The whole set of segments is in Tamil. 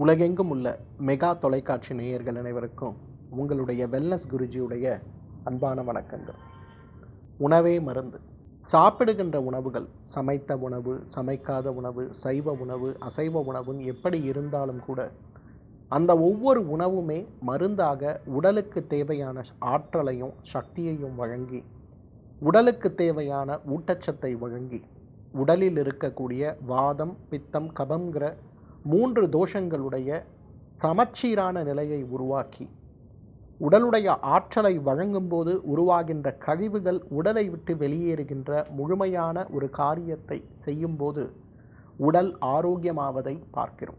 உலகெங்கும் உள்ள மெகா தொலைக்காட்சி நேயர்கள் அனைவருக்கும் உங்களுடைய வெல்னஸ் குருஜியுடைய அன்பான வணக்கங்கள். உணவே மருந்து. சாப்பிடுகின்ற உணவுகள் சமைத்த உணவு சமைக்காத உணவு சைவ உணவு அசைவ உணவு எப்படி இருந்தாலும் கூட அந்த ஒவ்வொரு உணவுமே மருந்தாக உடலுக்கு தேவையான ஆற்றலையும் சக்தியையும் வழங்கி உடலுக்கு தேவையான ஊட்டச்சத்தை வழங்கி உடலில் இருக்கக்கூடிய வாதம் பித்தம் கபங்கிற மூன்று தோஷங்களுடைய சமச்சீரான நிலையை உருவாக்கி உடலுடைய ஆற்றலை வழங்கும்போது உருவாகின்ற கழிவுகள் உடலை விட்டு வெளியேறுகின்ற முழுமையான ஒரு காரியத்தை செய்யும்போது உடல் ஆரோக்கியமாவதை பார்க்கிறோம்.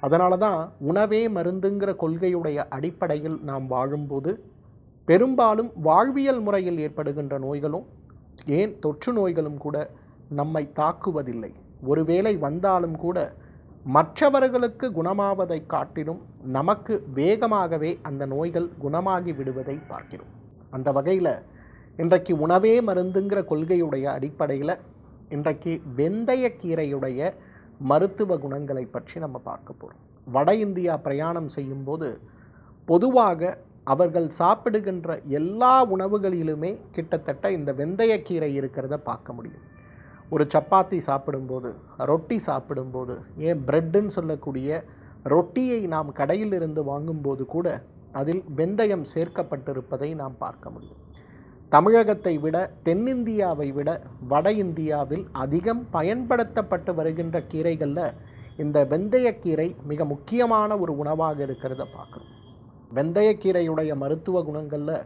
அதனால தான் உணவே மருந்துங்கிற கொள்கையுடைய அடிப்படையில் நாம் வாழும்போது பெரும்பாலும் வாழ்வியல் முறையில் ஏற்படுகின்ற நோய்களும் ஏன் தொற்று நோய்களும் கூட நம்மை தாக்குவதில்லை. ஒருவேளை வந்தாலும் கூட மற்றவர்களுக்கு குணமாவதை காட்டிலும் நமக்கு வேகமாகவே அந்த நோய்கள் குணமாகி விடுவதை பார்க்கிறோம். அந்த வகையில் இன்றைக்கு உணவே மருந்துங்கிற கொள்கையுடைய அடிப்படையில் இன்றைக்கு வெந்தயக்கீரையுடைய மருத்துவ குணங்களை பற்றி நம்ம பார்க்க போகிறோம் வட இந்தியா பிரயாணம் செய்யும்போது பொதுவாக அவர்கள் சாப்பிடுகின்ற எல்லா உணவுகளிலுமே கிட்டத்தட்ட இந்த வெந்தயக்கீரை இருக்கிறத பார்க்க முடியும். ஒரு சப்பாத்தி சாப்பிடும்போது ரொட்டி சாப்பிடும்போது ஏன் பிரெட்டுன்னு சொல்லக்கூடிய ரொட்டியை நாம் கடையிலிருந்து வாங்கும்போது கூட அதில் வெந்தயம் சேர்க்கப்பட்டிருப்பதை நாம் பார்க்க முடியும். தமிழகத்தை விட தென்னிந்தியாவை விட வட இந்தியாவில் அதிகம் பயன்படுத்தப்பட்டு வருகின்ற கீரைகளில் இந்த வெந்தயக்கீரை மிக முக்கியமான ஒரு உணவாக இருக்கிறத பார்க்குறோம். வெந்தயக்கீரையுடைய மருத்துவ குணங்களில்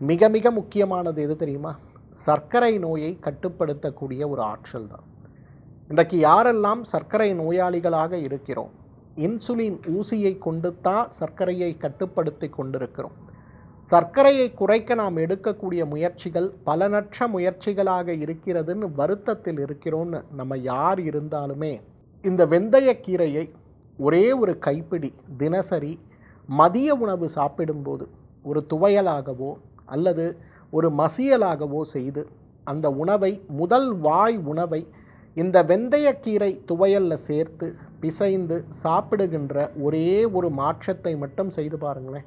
மிக மிக முக்கியமானது எது தெரியுமா? சர்க்கரை நோயை கட்டுப்படுத்தக்கூடிய ஒரு ஆற்றல் தான். இன்றைக்கு யாரெல்லாம் சர்க்கரை நோயாளிகளாக இருக்கிறோம் இன்சுலின் ஊசியை கொண்டு தான் சர்க்கரையை கட்டுப்படுத்தி கொண்டிருக்கிறோம். சர்க்கரையை குறைக்க நாம் எடுக்கக்கூடிய முயற்சிகள் பலனற்ற முயற்சிகளாக இருக்கிறதுன்னு வருத்தத்தில் இருக்கிறோன்னு நம்ம யார் இருந்தாலுமே இந்த வெந்தயக்கீரையை ஒரே ஒரு கைப்பிடி தினசரி மதிய உணவு சாப்பிடும்போது ஒரு துவையலாகவோ அல்லது ஒரு மசியலாகவோ செய்து அந்த உணவை முதல் வாய் உணவை இந்த வெந்தயக்கீரை துவையலில் சேர்த்து பிசைந்து சாப்பிடுகின்ற ஒரே ஒரு மாற்றத்தை மட்டும் செய்து பாருங்களேன்.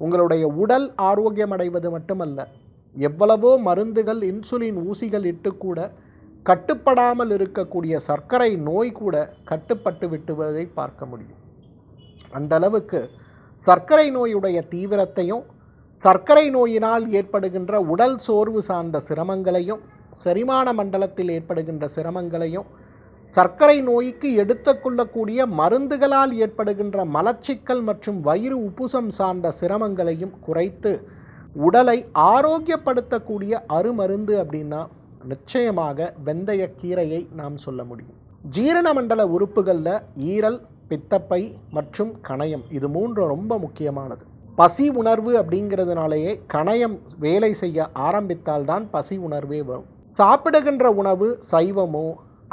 உங்களுடைய உடல் ஆரோக்கியமடைவது மட்டுமல்ல எவ்வளவோ மருந்துகள் இன்சுலின் ஊசிகள் இட்டுக்கூட கட்டுப்படாமல் இருக்கக்கூடிய சர்க்கரை நோய் கூட கட்டுப்பட்டு விட்டுவதை பார்க்க முடியும். அந்த அளவுக்கு சர்க்கரை நோயுடைய தீவிரத்தையும் சர்க்கரை நோயினால் ஏற்படுகின்ற உடல் சோர்வு சார்ந்த சிரமங்களையும் செரிமான மண்டலத்தில் ஏற்படுகின்ற சிரமங்களையும் சர்க்கரை நோய்க்கு எடுத்துக்கொள்ளக்கூடிய மருந்துகளால் ஏற்படுகின்ற மலச்சிக்கல் மற்றும் வயிறு உப்புசம் சார்ந்த சிரமங்களையும் குறைத்து உடலை ஆரோக்கியப்படுத்தக்கூடிய அருமருந்து அப்படின்னா நிச்சயமாக வெந்தய கீரையை நாம் சொல்ல முடியும். ஜீரண மண்டல உறுப்புகளில் ஈரல் பித்தப்பை மற்றும் கணையம் இது மூன்று ரொம்ப முக்கியமானது. பசி உணர்வு அப்படிங்கிறதுனாலேயே கணையம் வேலை செய்ய ஆரம்பித்தால்தான் பசி உணர்வே வரும். சாப்பிடுகின்ற உணவு சைவமோ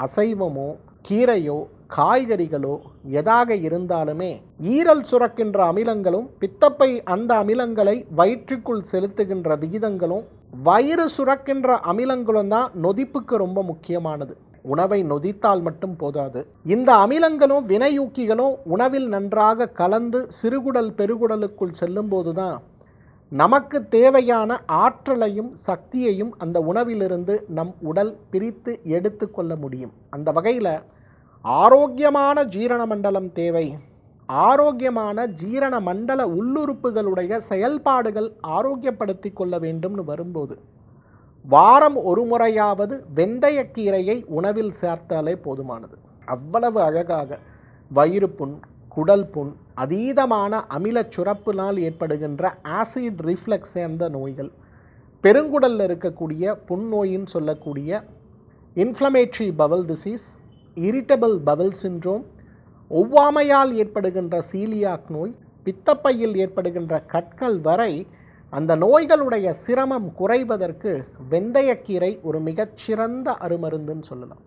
அசைவமோ கீரையோ காய்கறிகளோ எதாக இருந்தாலுமே ஈரல் சுரக்கின்ற அமிலங்களும் பித்தப்பை அந்த அமிலங்களை வயிற்றுக்குள் செலுத்துகின்ற விகிதங்களும் வயிறு சுரக்கின்ற அமிலங்களும் தான் நொதிப்புக்கு ரொம்ப முக்கியமானது. உணவை நொதித்தால் மட்டும் போதாது. இந்த அமிலங்களும் வினையூக்கிகளும் உணவில் நன்றாக கலந்து சிறுகுடல் பெருகுடலுக்குள் செல்லும்போது தான் நமக்கு தேவையான ஆற்றலையும் சக்தியையும் அந்த உணவிலிருந்து நம் உடல் பிரித்து எடுத்துக்கொள்ள முடியும். அந்த வகையில் ஆரோக்கியமான ஜீரண மண்டலம் தேவை. ஆரோக்கியமான ஜீரண மண்டல உள்ளுறுப்புகளுடைய செயல்பாடுகள் ஆரோக்கியப்படுத்தி கொள்ள வேண்டும்னு வரும்போது வாரம் ஒரு முறையாவது வெந்தயக்கீரையை உணவில் சேர்த்தாலே போதுமானது. அவ்வளவு அழகாக வயிறு புண் குடல் புண் அதீதமான அமிலச் சுரப்பினால் ஏற்படுகின்ற ஆசிட் ரிஃப்ளெக்ஸ் சேர்ந்த நோய்கள் பெருங்குடலில் இருக்கக்கூடிய புண்ணோயின்னு சொல்லக்கூடிய inflammatory bowel disease irritable bowel syndrome ஒவ்வாமையால் ஏற்படுகின்ற சீலியாக் நோய் பித்தப்பையில் ஏற்படுகின்ற கற்கள் வரை அந்த நோய்களுடைய சிரமம் குறைவதற்கு வெந்தயக்கீரை ஒரு மிகச்சிறந்த அருமருந்துன்னு சொல்லலாம்.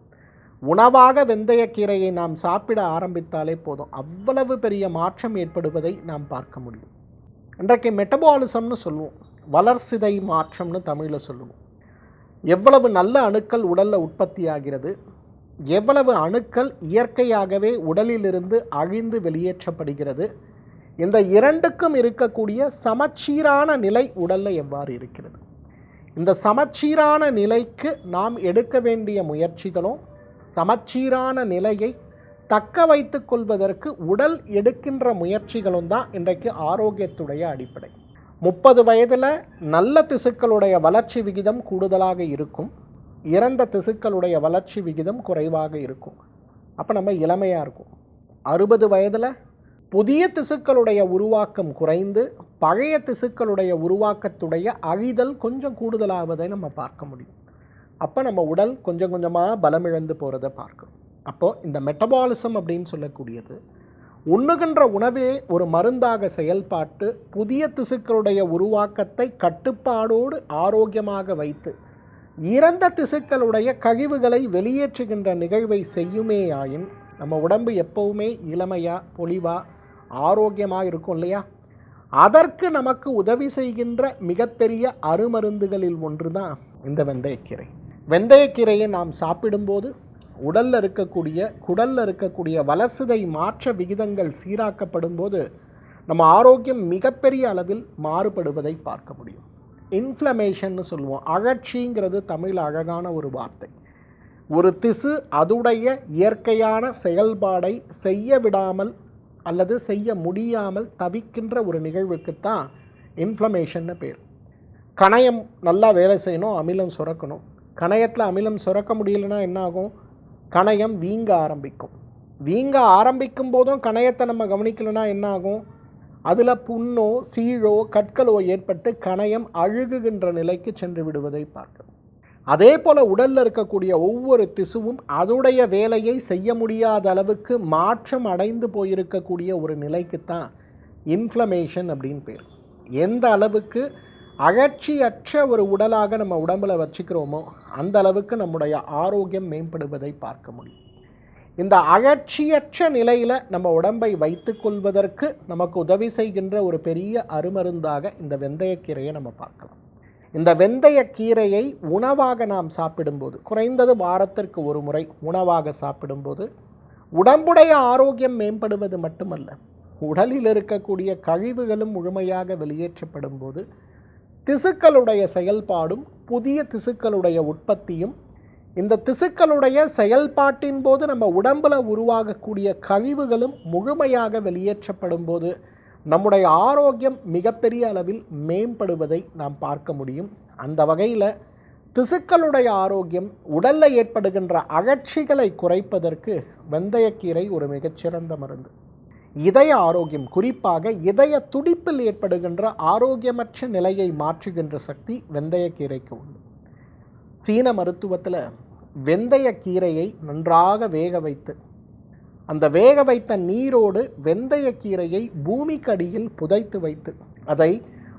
உணவாக வெந்தயக்கீரையை நாம் சாப்பிட ஆரம்பித்தாலே போதும். அவ்வளவு பெரிய மாற்றம் ஏற்படுவதை நாம் பார்க்க முடியும். இன்றைக்கு மெட்டபாலிசம்னு சொல்லுவோம். வளர்சிதை மாற்றம்னு தமிழில் சொல்லுவோம். எவ்வளவு நல்ல அணுக்கள் உடலில் உற்பத்தி ஆகிறது எவ்வளவு அணுக்கள் இயற்கையாகவே உடலிலிருந்து அழிந்து வெளியேற்றப்படுகிறது இந்த இரண்டுக்கும் இருக்கக்கூடிய சமச்சீரான நிலை உடலில் எவ்வாறு இருக்கிறது? இந்த சமச்சீரான நிலைக்கு நாம் எடுக்க வேண்டிய முயற்சிகளும் சமச்சீரான நிலையை தக்க வைத்து கொள்வதற்கு உடல் எடுக்கின்ற முயற்சிகளும் தான் இன்றைக்கு ஆரோக்கியத்துடைய அடிப்படை. முப்பது வயதில் நல்ல திசுக்களுடைய வளர்ச்சி விகிதம் கூடுதலாக இருக்கும். இறந்த திசுக்களுடைய வளர்ச்சி விகிதம் குறைவாக இருக்கும். அப்போ நம்ம இளமையாக இருக்கும். அறுபது வயதில் புதிய திசுக்களுடைய உருவாக்கம் குறைந்து பழைய திசுக்களுடைய உருவாக்கத்துடைய அழிதல் கொஞ்சம் கூடுதலாவதை நம்ம பார்க்க முடியும். அப்போ நம்ம உடல் கொஞ்சம் கொஞ்சமாக பலமிழந்து போகிறத பார்க்கணும் அப்போது இந்த மெட்டபாலிசம் அப்படின்னு சொல்லக்கூடியது உண்ணுகின்ற உணவே ஒரு மருந்தாக செயல்பாட்டு புதிய திசுக்களுடைய உருவாக்கத்தை கட்டுப்பாடோடு ஆரோக்கியமாக வைத்து இறந்த திசுக்களுடைய கழிவுகளை வெளியேற்றுகின்ற நிகழ்வை செய்யுமேயாயின் நம்ம உடம்பு எப்போவுமே இளமையாக பொலிவாக ஆரோக்கியமாக இருக்கும் இல்லையா? அதற்கு நமக்கு உதவி செய்கின்ற மிகப்பெரிய அருமருந்துகளில் ஒன்று தான் இந்த வெந்தயக்கீரை. வெந்தயக்கீரையை நாம் சாப்பிடும்போது உடலில் இருக்கக்கூடிய குடலில் இருக்கக்கூடிய வளர்சிதை மாற்ற விகிதங்கள் சீராக்கப்படும் போது நம்ம ஆரோக்கியம் மிகப்பெரிய அளவில் மாறுபடுவதை பார்க்க முடியும். இன்ஃப்ளமேஷன்னு சொல்லுவோம். அழற்சிங்கிறது தமிழ் அழகான ஒரு வார்த்தை. ஒரு திசு அதுடைய இயற்கையான செயல்பாடை செய்ய விடாமல் அல்லது செய்ய முடியாமல் தவிக்கின்ற ஒரு நிகழ்வுக்குத்தான் இன்ஃப்ளமேஷன்னு பேர். கணையம் நல்லா வேலை செய்யணும் அமிலம் சுரக்கணும். கணையத்தில் அமிலம் சுரக்க முடியலன்னா என்ன ஆகும் கணையம் வீங்க ஆரம்பிக்கும். வீங்க ஆரம்பிக்கும் போதும் கணையத்தை நம்ம கவனிக்கலைன்னா என்ன ஆகும் அதில் புண்ணோ சீழோ கற்களோ ஏற்பட்டு கணையம் அழுகுகின்ற நிலைக்கு சென்று விடுவதை பார்க்கிறோம். அதே போல் உடலில் இருக்கக்கூடிய ஒவ்வொரு திசுவும் அதோடைய வேலையை செய்ய முடியாத அளவுக்கு மாற்றம் அடைந்து போயிருக்கக்கூடிய ஒரு நிலைக்குத்தான் இன்ஃப்ளமேஷன் அப்படின்னு பேர். எந்த அளவுக்கு அகற்சியற்ற ஒரு உடலாக நம்ம உடம்புல வச்சுக்கிறோமோ அந்த அளவுக்கு நம்முடைய ஆரோக்கியம் மேம்படுவதை பார்க்க முடியும். இந்த அகற்சியற்ற நிலையில் நம்ம உடம்பை வைத்துக்கொள்வதற்கு நமக்கு உதவி செய்கின்ற ஒரு பெரிய அருமருந்தாக இந்த வெந்தயக்கீரையை நம்ம பார்க்கலாம். இந்த வெந்தயக்கீரையை உணவாக நாம் சாப்பிடும்போது குறைந்தது வாரத்திற்கு ஒரு முறை உணவாக சாப்பிடும்போது உடம்புடைய ஆரோக்கியம் மேம்படுவது மட்டுமல்ல உடலில் இருக்கக்கூடிய கழிவுகளும் முழுமையாக வெளியேற்றப்படும் போது திசுக்களுடைய செயல்பாடும் புதிய திசுக்களுடைய உற்பத்தியும் இந்த திசுக்களுடைய செயல்பாட்டின் போது நம்ம உடம்பில் உருவாகக்கூடிய கழிவுகளும் முழுமையாக வெளியேற்றப்படும் போது நம்முடைய ஆரோக்கியம் மிகப்பெரிய அளவில் மேம்படுவதை நாம் பார்க்க முடியும். அந்த வகையில் திசுக்களுடைய ஆரோக்கியம் உடலில் ஏற்படுகின்ற அகற்சிகளை குறைப்பதற்கு வெந்தயக்கீரை ஒரு மிகச்சிறந்த மருந்து. இதய ஆரோக்கியம் குறிப்பாக இதய துடிப்பில் ஏற்படுகின்ற ஆரோக்கியமற்ற நிலையை மாற்றுகின்ற சக்தி வெந்தயக்கீரைக்கு உண்டு. சீன மருத்துவத்தில் வெந்தயக்கீரையை நன்றாக வேக வைத்து அந்த வேக வைத்த நீரோடு வெந்தயக்கீரையை பூமிக்கடியில் புதைத்து வைத்து அதை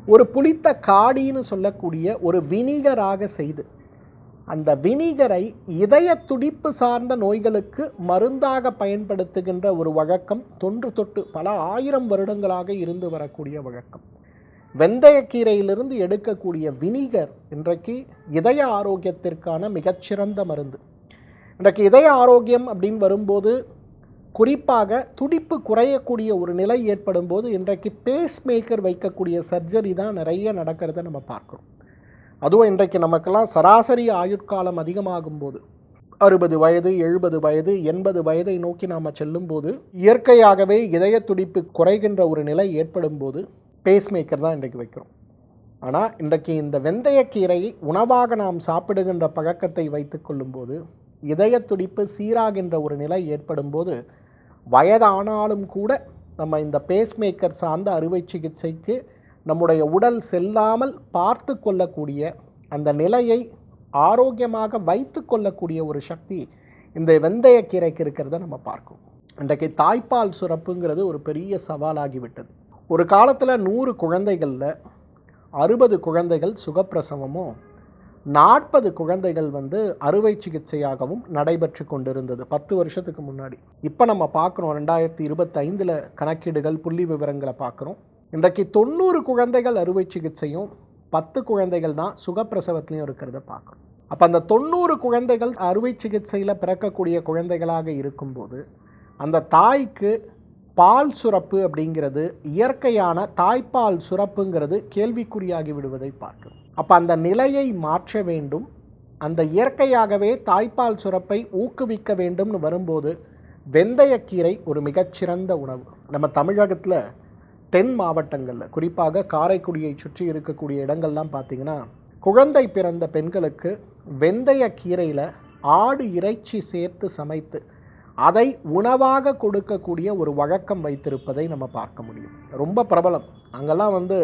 ஒரு புளித்த காடின்னு சொல்லக்கூடிய ஒரு வினிகராக செய்து அந்த வினிகரை இதய துடிப்பு சார்ந்த நோய்களுக்கு மருந்தாக பயன்படுத்துகின்ற ஒரு வழக்கம் தொன்று தொட்டு பல ஆயிரம் வருடங்களாக இருந்து வரக்கூடிய வழக்கம். வெந்தயக்கீரையிலிருந்து எடுக்கக்கூடிய வினிகர் இன்றைக்கு இதய ஆரோக்கியத்திற்கான மிகச்சிறந்த மருந்து. இன்றைக்கு இதய ஆரோக்கியம் அப்படின்னு வரும்போது குறிப்பாக துடிப்பு குறையக்கூடிய ஒரு நிலை ஏற்படும் போது இன்றைக்கு பேஸ் மேக்கர் வைக்கக்கூடிய சர்ஜரி தான் நிறைய நடக்கிறத நம்ம பார்க்குறோம். அதுவும் இன்றைக்கு நமக்கெல்லாம் சராசரி ஆயுட்காலம் அதிகமாகும் போது அறுபது வயது எழுபது வயது எண்பது வயதை நோக்கி நாம் செல்லும்போது இயற்கையாகவே இதய துடிப்பு குறைகின்ற ஒரு நிலை ஏற்படும் போது பேஸ் மேக்கர் தான் இன்றைக்கு வைக்கிறோம். ஆனால் இன்றைக்கு இந்த வெந்தயக்கீரையை உணவாக நாம் சாப்பிடுகின்ற பழக்கத்தை வைத்து கொள்ளும்போது இதய துடிப்பு சீராகின்ற ஒரு நிலை ஏற்படும் போது வயதானாலும் கூட நம்ம இந்த பேஸ்மேக்கர் சார்ந்த அறுவை சிகிச்சைக்கு நம்முடைய உடல் செல்லாமல் பார்த்து கொள்ளக்கூடிய அந்த நிலையை ஆரோக்கியமாக வைத்து கொள்ளக்கூடிய ஒரு சக்தி இந்த வெந்தயக்கீரைக்கு இருக்கிறத நம்ம பார்க்கும் இன்றைக்கு தாய்ப்பால் சுரப்புங்கிறது ஒரு பெரிய சவாலாகிவிட்டது. ஒரு காலத்தில் நூறு குழந்தைகளில் அறுபது குழந்தைகள் சுகப்பிரசவமும் நாற்பது குழந்தைகள் வந்து அறுவை சிகிச்சையாகவும் நடைபெற்று கொண்டிருந்தது பத்து வருஷத்துக்கு முன்னாடி. இப்போ நம்ம பார்க்குறோம் ரெண்டாயிரத்தி இருபத்தைந்தில் கணக்கீடுகள் புள்ளி விவரங்களை பார்க்குறோம். இன்றைக்கு தொண்ணூறு குழந்தைகள் அறுவை சிகிச்சையும் பத்து குழந்தைகள் தான் சுகப்பிரசவத்துலையும் இருக்கிறத பார்க்குறோம். அப்போ அந்த தொண்ணூறு குழந்தைகள் அறுவை சிகிச்சையில் பிறக்கக்கூடிய குழந்தைகளாக இருக்கும்போது அந்த தாய்க்கு பால் சுரப்பு அப்படிங்கிறது இயற்கையான தாய்ப்பால் சுரப்புங்கிறது கேள்விக்குறியாகி விடுவதை பார்க்கும். அப்போ அந்த நிலையை மாற்ற வேண்டும். அந்த இயற்கையாகவே தாய்ப்பால் சுரப்பை ஊக்குவிக்க வேண்டும்னு வரும்போது வெந்தயக்கீரை ஒரு மிகச்சிறந்த உணவு. நம்ம தமிழகத்தில் தென் மாவட்டங்களில் குறிப்பாக காரைக்குடியை சுற்றி இருக்கக்கூடிய இடங்கள்லாம் பார்த்திங்கன்னா குழந்தை பிறந்த பெண்களுக்கு வெந்தய கீரையில் ஆடு இறைச்சி சேர்த்து சமைத்து அதை உணவாக கொடுக்கக்கூடிய ஒரு வழக்கம் வைத்திருப்பதை நம்ம பார்க்க முடியும். ரொம்ப பிரபலம். அங்கெல்லாம் வந்து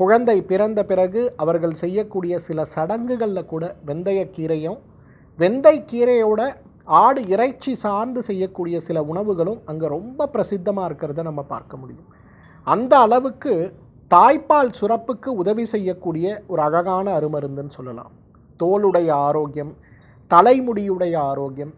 குழந்தை பிறந்த பிறகு அவர்கள் செய்யக்கூடிய சில சடங்குகளில் கூட வெந்தயக்கீரையும் வெந்தை கீரையோட ஆடு இறைச்சி சார்ந்து செய்யக்கூடிய சில உணவுகளும் அங்கே ரொம்ப பிரசித்தமாக இருக்கிறத நம்ம பார்க்க முடியும். அந்த அளவுக்கு தாய்ப்பால் சுரப்புக்கு உதவி செய்யக்கூடிய ஒரு அழகான அருமருந்துன்னு சொல்லலாம். தோலுடைய ஆரோக்கியம் தலைமுடியுடைய ஆரோக்கியம்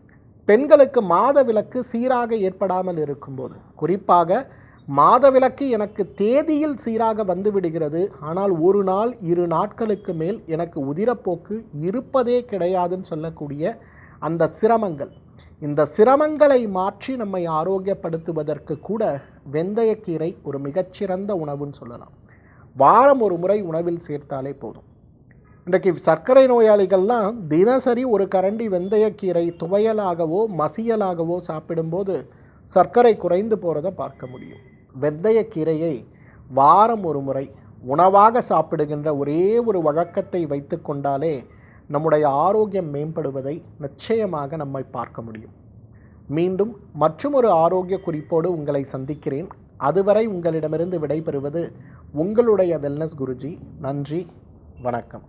பெண்களுக்கு மாதவிலக்கு சீராக ஏற்படாமல் இருக்கும்போது குறிப்பாக மாதவிலக்கு எனக்கு தேதியில் சீராக வந்து விடுகிறது ஆனால் ஒரு நாள் இரு நாட்களுக்கு மேல் எனக்கு உதிரப்போக்கு இருப்பதே கிடையாதுன்னு சொல்லக்கூடிய அந்த சிரமங்கள். இந்த சிரமங்களை மாற்றி நம்மை ஆரோக்கியப்படுத்துவதற்கு கூட வெந்தயக்கீரை ஒரு மிகச்சிறந்த உணவுன்னு சொல்லலாம். வாரம் ஒரு முறை உணவில் சேர்த்தாலே போதும். இன்றைக்கு சர்க்கரை நோயாளிகள்லாம் தினசரி ஒரு கரண்டி வெந்தயக்கீரை துவையலாகவோ மசியலாகவோ சாப்பிடும்போது சர்க்கரை குறைந்து போகிறத பார்க்க முடியும். வெந்தயக்கீரையை வாரம் ஒரு முறை உணவாக சாப்பிடுகின்ற ஒரே ஒரு வழக்கத்தை வைத்து கொண்டாலே நம்முடைய ஆரோக்கியம் மேம்படுவதை நிச்சயமாக நம்மை பார்க்க முடியும். மீண்டும் மற்றும் ஒரு ஆரோக்கிய குறிப்போடு உங்களை சந்திக்கிறேன். அதுவரை உங்களிடமிருந்து விடைபெறுவது உங்களுடைய வெல்னஸ் குருஜி. நன்றி வணக்கம்.